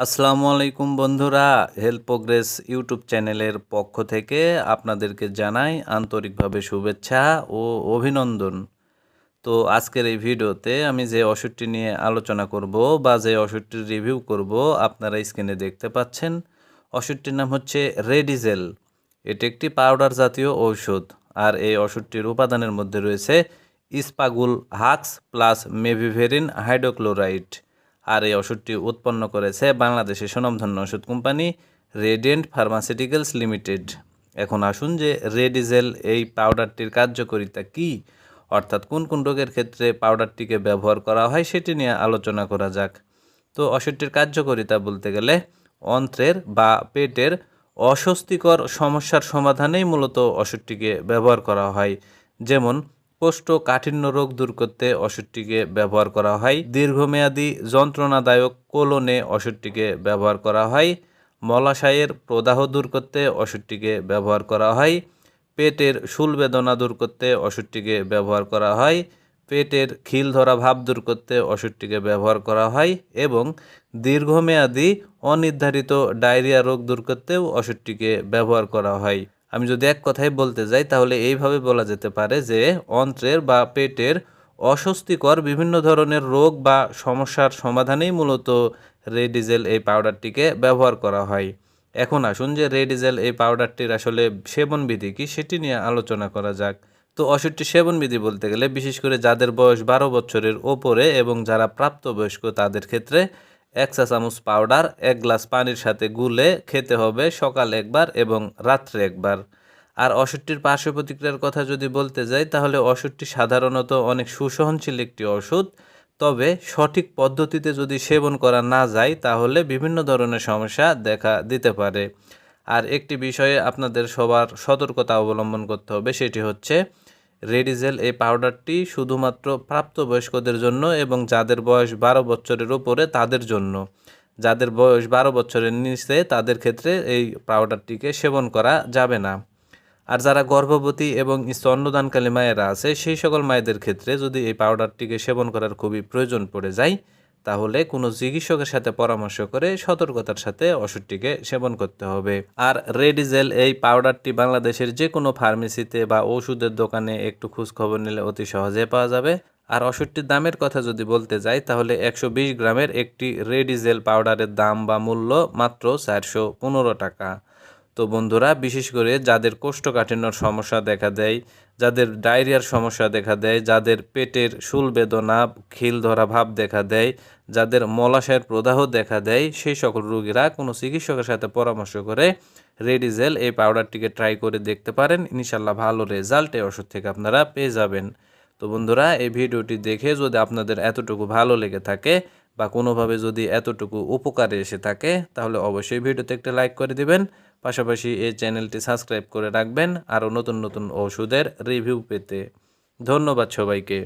আসসালামু আলাইকুম বন্ধুরা হেল্প প্রোগ্রেস ইউটিউব চ্যানেলের পক্ষ থেকে আপনাদেরকে জানাই আন্তরিকভাবে শুভেচ্ছা ও অভিনন্দন। তো আজকের এই ভিডিওতে আমি যে ওষুধটি নিয়ে আলোচনা করব বা যে ওষুধটির রিভিউ করব, আপনারা স্ক্রিনে দেখতে পাচ্ছেন। ওষুধটির নাম হচ্ছে রেডিজেল এটি একটি পাউডার জাতীয় ঔষধ আর এই ওষুধটির উপাদানের মধ্যে রয়েছে ইস্পাগুল হাক্স প্লাস মেভিভেরিন হাইড্রোক্লোরাইড আর এই ওষুধটি উৎপন্ন করেছে বাংলাদেশের সুনামধন্য ওষুধ কোম্পানি রেডিয়েন্ট ফার্মাসিউটিক্যালস লিমিটেড। এখন আসুন যে রেডিজেল এই পাউডারটির কার্যকারিতা কী, অর্থাৎ কোন কোন রোগের ক্ষেত্রে পাউডারটিকে ব্যবহার করা হয় সেটি নিয়ে আলোচনা করা যাক। তো ওষুধটির কার্যকারিতা বলতে গেলে অন্ত্রের বা পেটের অস্বস্তিকর সমস্যার সমাধানেই মূলত ওষুধটিকে ব্যবহার করা হয়। যেমন কোষ্ঠকাঠিন্য রোগ দূর করতে ওষুধটিকে ব্যবহার করা হয়। দীর্ঘমেয়াদী যন্ত্রণাদায়ক কোলনে ওষুধটিকে ব্যবহার করা হয়। মলাশয়ের প্রদাহ দূর করতে ওষুধটিকে ব্যবহার করা হয়। পেটের শুল বেদনা দূর করতে ওষুধটিকে ব্যবহার করা হয়। পেটের খিল ধরা ভাব দূর করতে ওষুধটিকে ব্যবহার করা হয় এবং দীর্ঘমেয়াদী অনির্ধারিত ডায়রিয়া রোগ দূর করতেও ওষুধটিকে ব্যবহার করা হয়। আমি যদি এক কথায় বলতে যাই, তাহলে এইভাবে বলা যেতে পারে যে, অন্ত্রের বা পেটের অস্বস্তিকর বিভিন্ন ধরনের রোগ বা সমস্যার সমাধানেই মূলত রেডিজেল এই পাউডারটিকে ব্যবহার করা হয়। এখন আসুন যে, রেডিজেল এই পাউডারটির আসলে সেবনবিধি কি, সেটি নিয়ে আলোচনা করা যাক। তো ওষুধটি সেবনবিধি বলতে গেলে, বিশেষ করে যাদের বয়স বারো বছরের ওপরে এবং যারা প্রাপ্তবয়স্ক, তাদের ক্ষেত্রে এক চা চামচ পাউডার এক গ্লাস পানির সাথে গুলে খেতে হবে সকাল একবার এবং রাত্রে একবার। আর ওষুধটির পার্শ্ব প্রতিক্রিয়ার কথা যদি বলতে যাই, তাহলে ওষুধটি সাধারণত অনেক সুসহনশীল একটি ওষুধ। তবে সঠিক পদ্ধতিতে যদি সেবন করা না যায়, তাহলে বিভিন্ন ধরনের সমস্যা দেখা দিতে পারে। আর একটি বিষয়ে আপনাদের সবার সতর্কতা অবলম্বন করতে হবে, সেটি হচ্ছে রেডিজেল এই পাউডারটি শুধুমাত্র প্রাপ্তবয়স্কদের জন্য এবং যাদের বয়স বারো বছরের উপরে তাদের জন্য। যাদের বয়স বারো বছরের নিচে তাদের ক্ষেত্রে এই পাউডারটিকে সেবন করা যাবে না। আর যারা গর্ভবতী এবং স্তন্যদানকালী মায়েরা আছে, সেই সকল মায়েদের ক্ষেত্রে যদি এই পাউডারটিকে সেবন করার খুবই প্রয়োজন পড়ে যায় তাহলে কোনো চিকিৎসকের সাথে পরামর্শ করে সতর্কতার সাথে ওষুধটিকে সেবন করতে হবে। আর রেডিজেল এই পাউডারটি বাংলাদেশের যে কোনো ফার্মেসিতে বা ওষুধের দোকানে একটু খোঁজ খবর নিলে অতি সহজে পাওয়া যাবে। আর ওষুধটির দামের কথা যদি বলতে যাই, তাহলে একশো বিশ গ্রামের একটি রেডিজেল পাউডারের দাম বা মূল্য মাত্র চারশো পনেরো টাকা। তো বন্ধুরা, বিশেষ করে যাদের কোষ্ঠকাঠিন্যর সমস্যা দেখা দেয়, যাদের ডায়রিয়ার সমস্যা দেখা দেয়, যাদের পেটের শুল বেদনা, খিল ধরা ভাব দেখা দেয়, যাদের মলাশয়ের প্রদাহ দেখা দেয়, সেই সকল রোগীরা কোনো চিকিৎসকের সাথে পরামর্শ করে রেডিজেল এই পাউডারটিকে ট্রাই করে দেখতে পারেন। ইনশাল্লাহ ভালো রেজাল্ট এই ওষুধ থেকে আপনারা পেয়ে যাবেন। তো বন্ধুরা, এই ভিডিওটি দেখে যদি আপনাদের এতটুকু ভালো লেগে থাকে বা কোনোভাবে যদি এতটুকু উপকারে এসে থাকে, তাহলে অবশ্যই ভিডিওতে একটা লাইক করে দিবেন। পাশাপাশি এই চ্যানেলটি সাবস্ক্রাইব করে রাখবেন। আরও নতুন নতুন ওষুধের রিভিউ পেতে ধন্যবাদ সবাইকে।